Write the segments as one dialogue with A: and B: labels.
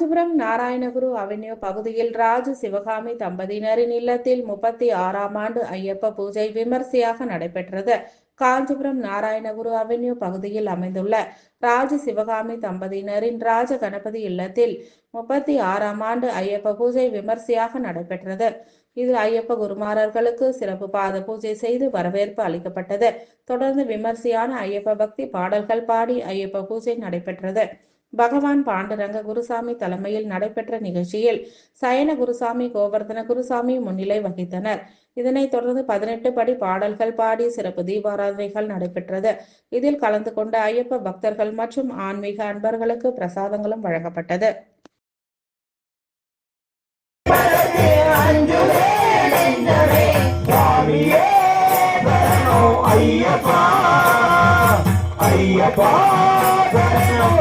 A: Kanchipuram Narayana Guru avenue பகுதியில் ராஜு சிவகாமி தம்பதியினரின் இல்லத்தில் முப்பத்தி ஆறாம் ஆண்டு ஐயப்ப பூஜை விமர்சையாக நடைபெற்றது. காஞ்சிபுரம் நாராயணகுரு அவென்யூ பகுதியில் அமைந்துள்ள ராஜ சிவகாமி தம்பதியினரின் ராஜ கணபதி இல்லத்தில் முப்பத்தி ஆறாம் ஆண்டு ஐயப்ப பூஜை விமர்சையாக நடைபெற்றது. இதில் ஐயப்ப குருமாரர்களுக்கு சிறப்பு பாத பூஜை செய்து வரவேற்பு அளிக்கப்பட்டது. தொடர்ந்து விமர்சையான ஐயப்ப பக்தி பாடல்கள் பாடி ஐயப்ப பூஜை நடைபெற்றது. பகவான் பாண்டுரங்க குருசாமி தலைமையில் நடைபெற்ற நிகழ்ச்சியில் சயன குருசாமி கோவர்தன குருசாமி முன்னிலை வகித்தனர். இதனைத் தொடர்ந்து பதினெட்டு படி பாடல்கள் பாடி சிறப்பு தீபாராதனைகள் நடைபெற்றது. இதில் கலந்து கொண்ட ஐயப்ப பக்தர்கள் மற்றும் ஆன்மீக அன்பர்களுக்கு பிரசாதங்களும் வழங்கப்பட்டது.
B: ஐயப்பா ஐயப்பா.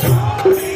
C: Thank you.